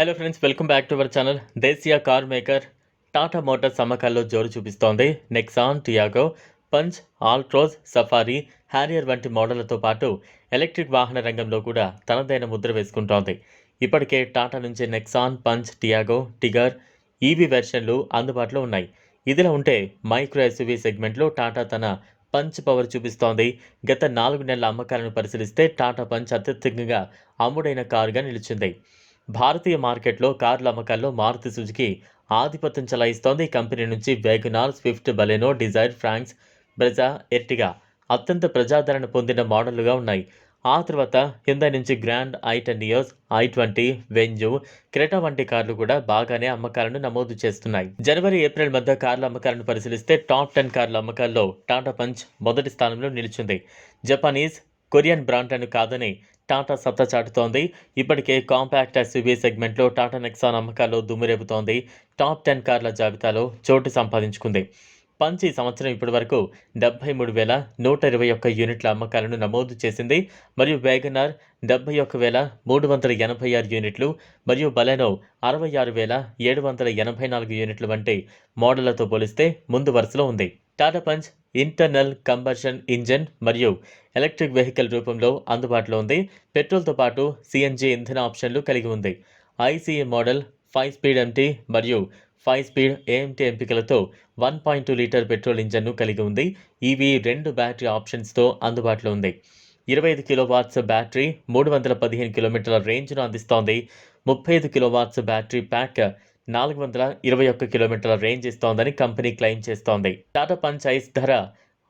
Hello friends welcome back to our channel దేశీయ car maker Tata Motors అమ్మకాల్లో జోరు చూపిస్తోంది. Nexon Tiago Punch Altroz Safari Harrier వంటి మోడళ్ళతో పాటు ఎలక్ట్రిక్ వాహన రంగంలో కూడా తనదైన ముద్ర వేసుకుంటోంది. ఇప్పటికే టాటా నుంచి Nexon Punch Tiago Tigor EV వెర్షన్లు అందుబాటులో ఉన్నాయి. ఇదిలా ఉంటే మైక్రో ఎస్యూవీ సెగ్మెంట్లో టాటా తన పంచ్ పవర్ చూపిస్తోంది. గత నాలుగు నెలల అమ్మకాలను పరిశీలిస్తే టాటా పంచ్ అత్యధికంగా అమ్ముడైన కారుగా నిలిచింది. భారతీయ మార్కెట్లో కార్ల అమ్మకాల్లో మారుతి సుజుకి ఆధిపత్యం చలాయిస్తోంది. ఈ కంపెనీ నుంచి WagonR Swift Baleno Dzire Fronx Brezza Ertiga అత్యంత ప్రజాదరణ పొందిన మోడళ్ళుగా ఉన్నాయి. ఆ తర్వాత హిందా నుంచి గ్రాండ్ ఐ టెన్ ఇయర్స్ ఐ ట్వంటీ వెంజు క్రెటా వంటి కార్లు కూడా బాగానే అమ్మకాలను నమోదు చేస్తున్నాయి. జనవరి ఏప్రిల్ మధ్య కార్ల అమ్మకాలను పరిశీలిస్తే టాప్ టెన్ కార్ల అమ్మకాల్లో టాటా పంచ్ మొదటి స్థానంలో నిలిచింది. జపానీస్ కొరియన్ బ్రాండ్లను కాదని టాటా సత్తా చాటుతోంది. ఇప్పటికే కాంపాక్ట్ ఎస్యూవీ సెగ్మెంట్లో టాటా నెక్సాన్ అమ్మకాల్లో దుమ్మురేపుతోంది టాప్ టెన్ కార్ల జాబితాలో చోటు సంపాదించుకుంది. పంచ్ ఈ సంవత్సరం ఇప్పటి వరకు డెబ్బై మూడు వేల నూట ఇరవై ఒక్క యూనిట్ల అమ్మకాలను నమోదు చేసింది. మరియు వేగనార్ డెబ్బై ఒక్క వేల మూడు వందల ఎనభై ఆరు యూనిట్లు మరియు బలెనో అరవై ఆరు వేల ఏడు వందల ఎనభై నాలుగు యూనిట్లు వంటి మోడళ్ళతో పోలిస్తే ముందు వరుసలో ఉంది. Tata Punch internal combustion engine మరియు ఎలక్ట్రిక్ వెహికల్ రూపంలో అందుబాటులో ఉంది. పెట్రోల్తో పాటు సిఎన్జి ఇంధన ఆప్షన్లు కలిగి ఉంది. ICE model five speed MT మరియు five speed AMT ఎంపికలతో one point two litre petrol ఇంజన్ను కలిగి ఉంది. ఇవి రెండు బ్యాటరీ ఆప్షన్స్తో అందుబాటులో ఉంది. ఇరవై ఐదు కిలోవాట్స్ బ్యాటరీ మూడు వందల పదిహేను కిలోమీటర్ల రేంజ్ను అందిస్తోంది. ముప్పై ఐదు కిలోవాట్స్ బ్యాటరీ ప్యాక్ నాలుగు వందల ఇరవై ఒక్క కిలోమీటర్ల రేంజ్ ఇస్తోందని కంపెనీ క్లెయిమ్ చేస్తోంది. టాటా పంచ్ ఐస్ ధర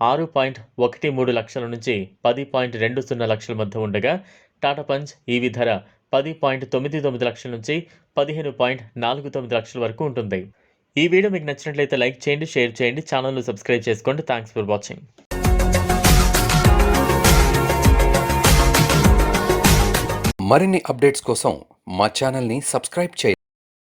ఆరు పాయింట్ ఒకటి మూడు లక్షల నుంచి పది పాయింట్ రెండు సున్నా లక్షల మధ్య ఉండగా టాటా పంచ్ ఈవీ ధర పది పాయింట్ తొమ్మిది తొమ్మిది లక్షల నుంచి పదిహేను పాయింట్ నాలుగు తొమ్మిది లక్షల వరకు ఉంటుంది. ఈ వీడియో మీకు నచ్చినట్లయితే లైక్ చేయండి షేర్ చేయండి ఛానల్ను సబ్స్క్రైబ్ చేసుకోండి. Thanks for watching. మరిన్ని అప్డేట్స్ కోసం మా ఛానల్ని సబ్స్క్రైబ్ చేయండి.